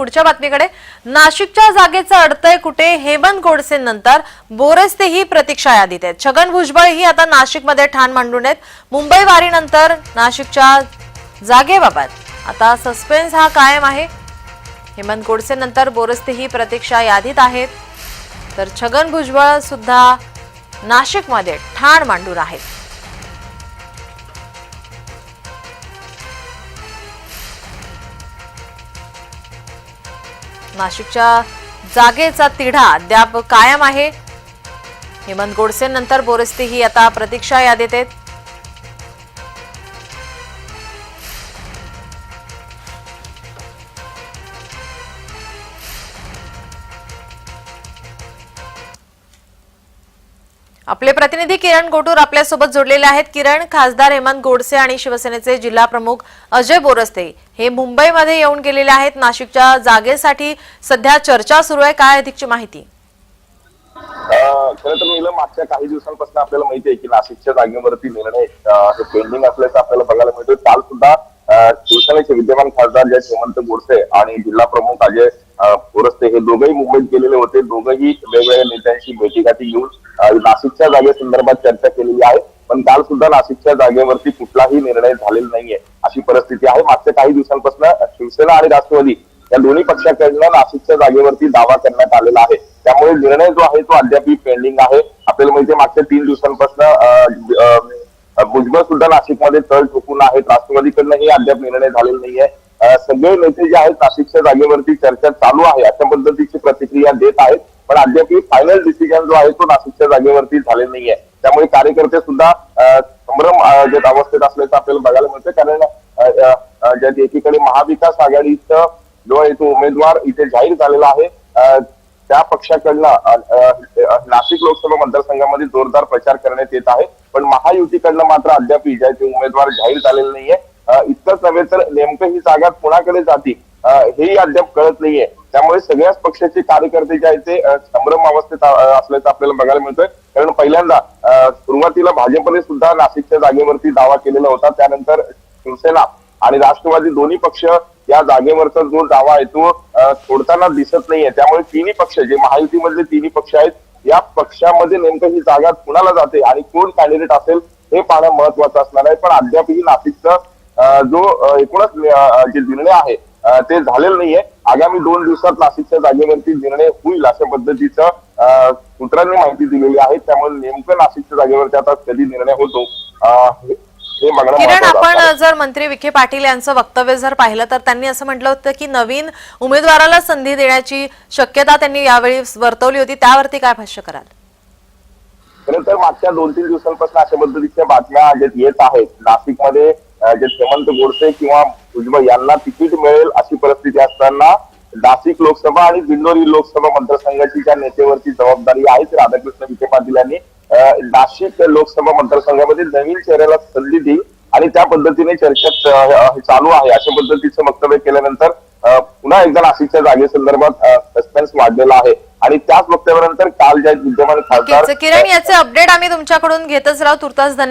पुढच्या बातमीकडे. नाशिकच्या जागेचं अडतंय कुठे हेमंत गोडसे नंतर. बोरस्ते ही प्रतीक्षा यादीत आहेत. छगन भुजबळ ही आता नाशिकमध्ये ठाण मांडून आहेत. मुंबई वारीनंतर नाशिकच्या जागेबाबत. आता सस्पेन्स हा कायम आहे. हेमंत गोडसे नंतर बोरस्ते ही प्रतीक्षा यादीत आहेत. तर छगन भुजबळ सुद्धा नाशिकमध्ये ठाण मांडून आहेत. नाशिकच्या जागेचा तिढा अद्याप कायम आहे. हेमंत गोडसेंनंतर नंतर ही आता प्रतीक्षा यादीत आहेत. आपले प्रतिनिधी किरण गोटूर आपल्यासोबत जोडलेले आहेत. किरण खासदार हेमंत गोडसे आणि शिवसेनेचे जिल्हा प्रमुख अजय बोरस्ते हे मुंबईमध्ये येऊन गेलेले आहेत. नाशिकच्या जागेसाठी सध्या चर्चा सुरू आहे. काय अधिकची माहिती? खरं तर मागच्या काही दिवसांपासून आपल्याला माहिती आहे की नाशिकच्या जागेवरती निर्णय हे पेंडिंग असल्याचं आपल्याला बघायला मिळतोय. काल सुद्धा शिवसेनेचे विद्यमान खासदार जे हेमंत गोडसे आणि जिल्हा प्रमुख अजय बोरस्ते हे दोघंही मुंबईत गेलेले होते. दोघंही वेगवेगळ्या नेत्यांशी भेटीगाठी घेऊन नाशिकच्या जागेसंदर्भात चर्चा केलेली आहे पण काल सुद्धा नाशिकच्या जागेवरती कुठलाही निर्णय झालेला नाहीये अशी परिस्थिती आहे. मागच्या काही दिवसांपासून शिवसेना आणि राष्ट्रवादी या दोन्ही पक्षाकडनं नाशिकच्या जागेवरती दावा करण्यात आलेला आहे. त्यामुळे निर्णय जो आहे तो अद्याप पेंडिंग आहे. आपल्याला माहिती मागच्या तीन दिवसांपासून भुजबळ सुद्धा नाशिकमध्ये तळ ठोकून आहेत. राष्ट्रवादीकडनंही अद्याप निर्णय झालेला नाहीये. सगळे नेते जे आहेत नाशिकच्या जागेवरती चर्चा चालू आहे अशा पद्धतीची प्रतिक्रिया देत आहेत. पण अद्याप फायनल डिसिजन जो आहे तो नाशिकच्या जागेवरती झालेला नाहीये. त्यामुळे कार्यकर्ते सुद्धा संभ्रम जे अवस्थेत असल्याचं आपल्याला बघायला मिळतं कारण ज्या एकीकडे महाविकास आघाडीचं जो आहे तो उमेदवार इथे जाहीर झालेला आहे त्या पक्षाकडनं नाशिक लोकसभा मतदारसंघामध्ये जोरदार प्रचार करण्यात येत आहे. पण महायुतीकडनं मात्र अद्याप विजयाचे उमेदवार जाहीर झालेले नाहीये. इतकंच नव्हे तर नेमकं ही जागा कुणाकडे जाती हेही अद्याप कळत नाहीये. त्यामुळे सगळ्याच पक्षाचे कार्यकर्ते जे आहेत ते संभ्रम अवस्थेत असल्याचं आपल्याला बघायला मिळतंय. कारण पहिल्यांदा सुरुवातीला भाजपने सुद्धा नाशिकच्या जागेवरती दावा केलेला होता. त्यानंतर शिवसेना आणि राष्ट्रवादी दोन्ही पक्ष या जागेवरचा जो दावा आहे तो सोडताना दिसत नाहीये. त्यामुळे तिन्ही पक्ष जे महायुतीमधले तिन्ही पक्ष आहेत या पक्षामध्ये नेमकं ही जागा कुणाला जाते आणि कोण कॅन्डिडेट असेल हे पाहणं महत्वाचं असणार आहे. पण अद्यापही नाशिकचा जो एकूणच जे निर्णय आहे ते झालेलं नाहीये. आगामी दोन दिवसात नाशिकच्या जागेवरती निर्णय होईल अशा पद्धतीचं सूत्रांनी माहिती दिलेली आहे. त्यामुळे नेमकं नाशिकच्या जागेवरती आता कधी निर्णय होतो किरण. आपण जर मंत्री विखे पाटील यांचं वक्तव्य जर पाहिलं तर त्यांनी असं म्हटलं होतं की नवीन उमेदवाराला संधी देण्याची शक्यता त्यांनी यावेळी वर्तवली होती. त्यावरती काय भाष्य कराल? खरं तर मागच्या दोन तीन दिवसांपासून अशा पद्धतीच्या बातम्या येत आहेत. नाशिकमध्ये जे हेमंत गोडसे किंवा भुजबळ यांना तिकीट मिळेल अशी परिस्थिती असताना नाशिक लोकसभा आणि दिंडोरी लोकसभा मतदारसंघाची ज्या नेतेवरची जबाबदारी आहे ती राधाकृष्ण विखे पाटील यांनी नाशिक लोकसभा मतदारसंघामध्ये नवीन चेहऱ्याला संधी देईल आणि त्या पद्धतीने चर्चा चालू आहे. अशा पद्धतीचं वक्तव्य केल्यानंतर पुन्हा एकदा नाशिकच्या जागेसंदर्भात सस्पेन्स वाढलेला आहे. आणि त्याच वक्तव्यानंतर काल ज्या विद्यमान खासदार किरण याचे अपडेट आम्ही तुमच्याकडून घेतच राहू. तुर्तास